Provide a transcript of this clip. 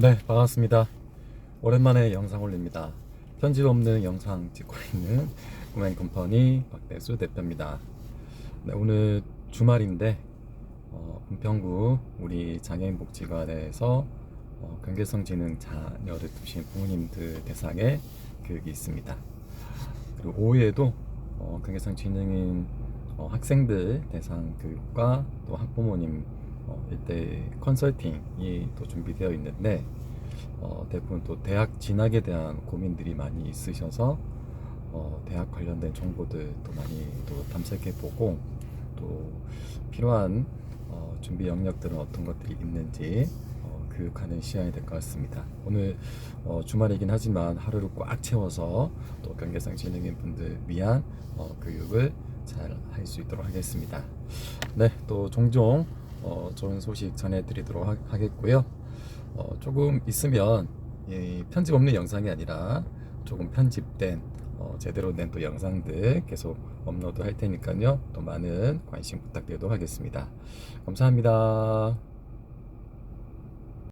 네, 반갑습니다. 오랜만에 영상 올립니다. 편집 없는 영상 찍고 있는 구맨 컴퍼니 박대수 대표입니다. 네, 오늘 주말인데 어, 은평구 우리 장애인 복지관에서 어, 경계성 지능 자녀를 두신 부모님들 대상의 교육이 있습니다. 그리고 오후에도 어, 경계성 지능인 어, 학생들 대상 교육과 또 학부모님 어, 일대 컨설팅이 또 준비되어 있는데 어, 대부분 또 대학 진학에 대한 고민들이 많이 있으셔서 어, 대학 관련된 정보들 또 많이 또 탐색해 보고 또 필요한 어, 준비 영역들은 어떤 것들이 있는지 어, 교육하는 시간이 될 것 같습니다. 오늘 어, 주말이긴 하지만 하루를 꽉 채워서 또 경계성 지능인 분들 위한 어, 교육을 잘 할 수 있도록 하겠습니다. 네, 또 종종 어, 좋은 소식 전해드리도록 하, 하겠고요. 어, 조금 있으면 이 편집 없는 영상이 아니라 조금 편집된 어, 제대로 된 또 영상들 계속 업로드 할 테니까요. 또 많은 관심 부탁드리도록 하겠습니다. 감사합니다.